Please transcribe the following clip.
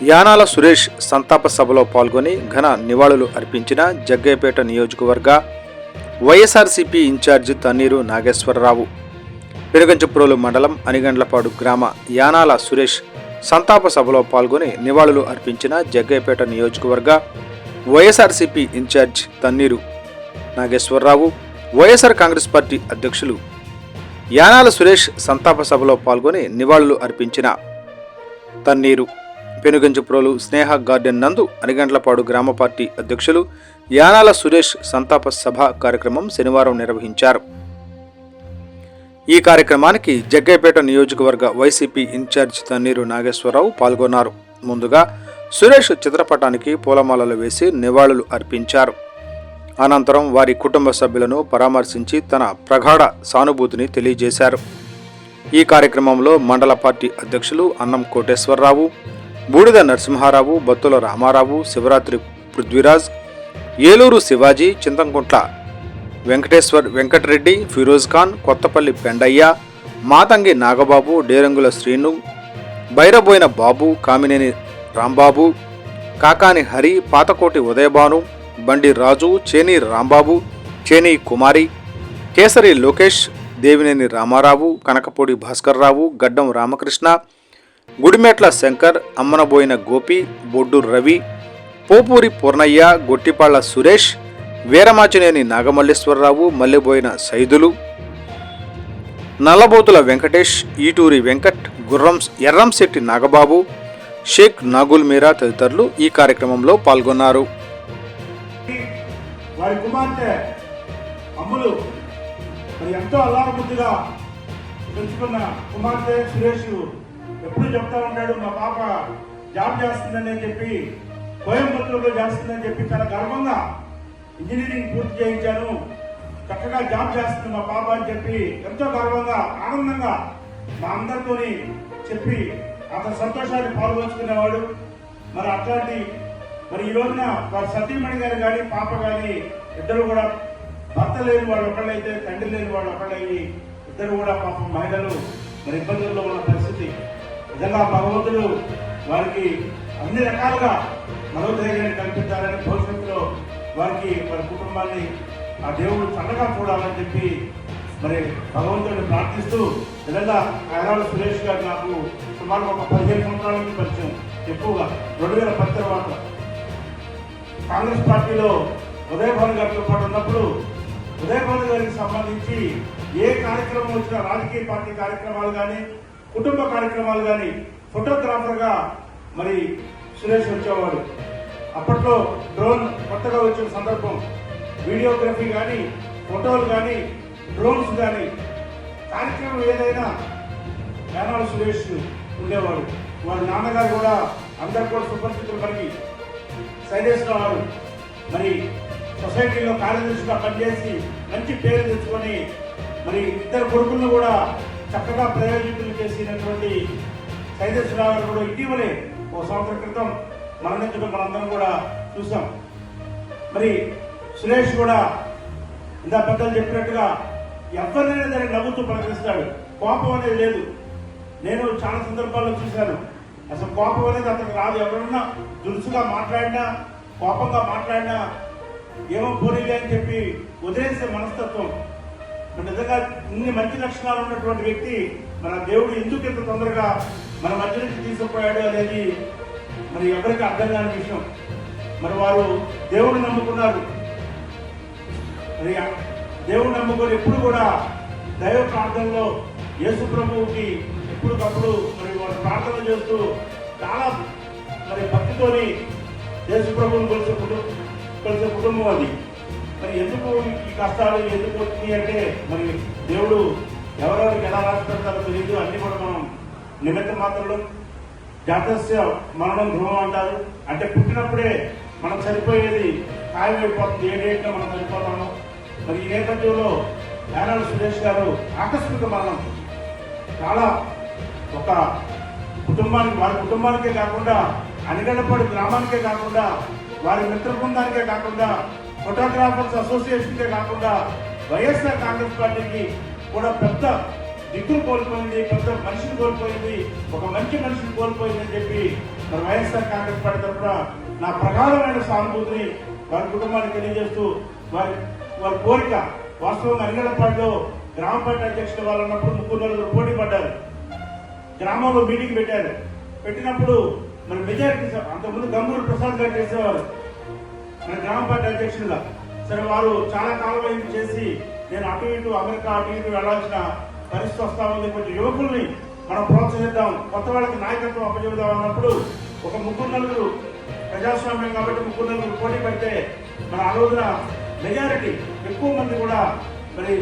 యానాల సురేష్ సంతాప సభలో పాల్గొని ఘన నివాళులు అర్పించిన జగ్గయ్యపేట నియోజకవర్గ వైఎస్ఆర్సీపీ ఇన్ఛార్జి తన్నీరు నాగేశ్వరరావు. పెనుగంచప్రోలు మండలం అనిగండ్లపాడు గ్రామ యానాల సురేష్ సంతాప సభలో పాల్గొని నివాళులు అర్పించిన జగ్గయ్యపేట నియోజకవర్గ YSRCP incharge Tanneeru Nageswararao YSR Congress party అధ్యక్షులు యానాల సురేష్ సంతాప సభలో పాల్గొని నివాళులు అర్పించిన తన్నీరు. పెనుగంచుప్రోలు స్నేహ గార్డెన్ నందు అనిగంట్లపాడు గ్రామ పార్టీ అధ్యక్షులు యానాల సురేష్ సంతాప సభ కార్యక్రమం శనివారం నిర్వహించారు. ఈ కార్యక్రమానికి జగ్గైపేట నియోజకవర్గ వైసీపీ ఇన్ఛార్జ్ తన్నీరు నాగేశ్వరరావు పాల్గొన్నారు. ముందుగా సురేష్ చిత్రపటానికి పూలమాలలు వేసి నివాళులు అర్పించారు. అనంతరం వారి కుటుంబ సభ్యులను పరామర్శించి తన ప్రగాఢ సానుభూతిని తెలియజేశారు. ఈ కార్యక్రమంలో మండల పార్టీ అధ్యక్షులు అన్నం కోటేశ్వరరావు బూడిద నరసింహారావు బత్తుల రామారావు శివరాత్రి పృథ్వీరాజ్ ఏలూరు శివాజీ చింతంకుంట్ల వెంకటేశ్వర్ వెంకటరెడ్డి ఫిరోజ్ ఖాన్ కొత్తపల్లి పెండయ్య మాతంగి నాగబాబు డేరంగుల శ్రీను బైరబోయిన బాబు కామినేని రాంబాబు కాకాని హరి పాతకోటి ఉదయభాను బండి రాజు చేని రాంబాబు చేని కుమారి కేసరి లోకేష్ దేవినేని రామారావు కనకపూడి భాస్కర్రావు గడ్డం రామకృష్ణ గుడిమెట్ల శంకర్ అమ్మనబోయిన గోపి బొడ్డు రవి పోపూరి పూర్ణయ్య గొట్టిపాళ్ళ సురేష్ వీరమాచినేని నాగమల్లేశ్వరరావు మల్లెబోయిన సైదులు నల్లబోతుల వెంకటేష్ ఈటూరి వెంకట్ గుర్రం ఎర్రంశెట్టి నాగబాబు షేక్ నాగుల్ మీరా తదితరులు ఈ కార్యక్రమంలో పాల్గొన్నారు. వారి కుమార్తె అమ్ములు మరి ఎంతో అల్లారబుద్ధిగా పెంచుకున్న కుమార్తె సురేష్. ఎప్పుడు చెప్తా ఉంటాడు మా పాప జాబ్ చేస్తుందని చెప్పి కోయంబత్తూరులో చేస్తుందని చెప్పి చాలా గర్వంగా ఇంజనీరింగ్ పూర్తి చేయించాను. చక్కగా జాబ్ చేస్తుంది మా పాప అని చెప్పి ఎంతో గర్వంగా ఆనందంగా మా అందరితోని చెప్పి అతని సంతోషాన్ని పాల్గొంచుకునేవాడు. మరి అట్లాంటి మరి ఈ రోజున వారి సతీమణి గారు కానీ పాప కానీ ఇద్దరు కూడా భర్త లేని వాళ్ళు ఒకళ్ళైతే తండ్రి లేని వాళ్ళు ఒకళ్ళయ్యి ఇద్దరు కూడా పాపం మహిళలు మరి ఇబ్బందుల్లో ఉన్న పరిస్థితి నిజంగా భగవంతుడు వారికి అన్ని రకాలుగా మనోధైర్యాన్ని కల్పించాలని భవిష్యత్తులో వారికి వారి కుటుంబాన్ని ఆ దేవుడు చల్లగా చూడాలని చెప్పి మరి భగవంతుడిని ప్రార్థిస్తూ నిజంగా కైరాల సురేష్ గారు నాకు సుమారు ఒక పదిహేను సంవత్సరాల నుంచి పరిచయం. ఎక్కువగా రెండు వేల పది తర్వాత. కాంగ్రెస్ పార్టీలో ఉదయభవన్ గారితో పాటు ఉన్నప్పుడు ఉదయభవన్ గారికి సంబంధించి ఏ కార్యక్రమం వచ్చినా రాజకీయ పార్టీ కార్యక్రమాలు కానీ కుటుంబ కార్యక్రమాలు కానీ ఫోటోగ్రాఫర్గా మరి సురేష్ వచ్చేవాడు. అప్పట్లో డ్రోన్ కొత్తగా వచ్చిన సందర్భం. వీడియోగ్రఫీ కానీ ఫోటోలు కానీ డ్రోన్స్ కానీ కార్యక్రమం ఏదైనా మేనాల సురేష్ ఉండేవాడు. వారి నాన్నగారు కూడా అందరు కూడా సుపరిచితులు మనకి శైలేశ్వర వారు. మరి సొసైటీలో కార్యదర్శిగా పనిచేసి మంచి పేరు తెచ్చుకొని మరి ఇద్దరు కొడుకులను కూడా చక్కగా ప్రయోజకులు చేసినటువంటి సైదేశ్వరరావు గారు కూడా ఇటీవలే ఓ సంవత్సరం క్రితం మరణించడం మనందరం కూడా చూసాం. మరి సురేష్ కూడా ఇందా పెద్దలు చెప్పినట్టుగా ఎవరినైనా దాన్ని నవ్వుతూ ప్రకటిస్తాడు కోపం అనేది లేదు. నేను చాలా సందర్భాల్లో చూశాను. అసలు కోపం అనేది అతనికి రాదు. ఎవరన్నా దురుసుగా మాట్లాడినా కోపంగా మాట్లాడినా ఏమో పోనీలే అని చెప్పి వదిలేసే మనస్తత్వం. నిజంగా ఇన్ని మంచి లక్షణాలు ఉన్నటువంటి వ్యక్తి మన దేవుడు ఎందుకు ఇంత తొందరగా మన మధ్య నుంచి తీసుకుపోయాడు అనేది మరి ఎవరికి అర్థం కాని విషయం. మరి వారు దేవుడిని నమ్ముకున్నారు. మరి దేవుడు నమ్ముకొని ఎప్పుడు కూడా దైవ ప్రార్థనలో యేసు ప్రభువుకి ఎప్పటికప్పుడు మరి వారు ప్రార్థన చేస్తూ చాలా మరి భక్తితోని యేసు ప్రభువుని కొలిసే కుటుంబం కొలిసే కుటుంబం అది. మరి ఎందుకు ఈ కష్టాలు ఎందుకు వచ్చినాయి అంటే మరి దేవుడు ఎవరెవరికి ఎలా రాసి పెడతారో తెలియదు. అన్ని కూడా మనం నిమిత్త మాత్రలు జాతస్య మరణం ధ్రువం అంటారు. అంటే పుట్టినప్పుడే మనం చనిపోయేది ఖాయమైపోతుంది ఏ డేట్లో మనం చనిపోతాము. మరి ఈ నేపథ్యంలో యానాడు సురేష్ గారు ఆకస్మిక మరణం. చాలా ఒక కుటుంబానికి వారి కుటుంబానికే కాకుండా అనిగడపడి గ్రామానికే కాకుండా వారి మిత్ర బృందానికే కాకుండా ఫోటోగ్రాఫర్స్ అసోసియేషన్కే కాకుండా వైఎస్ఆర్ కాంగ్రెస్ పార్టీకి కూడా పెద్ద దిక్కులు కోల్పోయింది పెద్ద మనిషిని కోల్పోయింది ఒక మంచి మనిషిని కోల్పోయింది అని చెప్పి మరి వైఎస్ఆర్ కాంగ్రెస్ పార్టీ తరఫున నా ప్రగాఢమైన సానుభూతిని వారి కుటుంబానికి తెలియజేస్తూ వారి వారి కోరిక వాస్తవంగా అరిగడపాడులో గ్రామ పంచాయతీ అధ్యక్షులు వాళ్ళు ఉన్నప్పుడు ముగ్గురు నలుగురు పోటీ పడ్డారు. గ్రామంలో మీటింగ్ పెట్టారు. పెట్టినప్పుడు మరి మెజారిటీ అంతకుముందు గంగూరు ప్రసాద్ గారు చేసేవారు. మన గ్రామ పార్టీ అధ్యక్షులుగా సరే వారు చాలా కాలం అయింది చేసి నేను అటు ఇటు అమెరికా అటు ఇటు వెళ్ళాల్సిన పరిస్థితి వస్తా ఉంది. కొంచెం యువకుల్ని మనం ప్రోత్సహిద్దాం. కొత్త వాళ్ళకి నాయకత్వం అప్పచెబుదాం అన్నప్పుడు ఒక ముగ్గురు నలుగురు ప్రజాస్వామ్యం కాబట్టి ముగ్గురు నలుగురు పోటీ పెడితే మన ఆ రోజున మెజారిటీ ఎక్కువ మంది కూడా మరి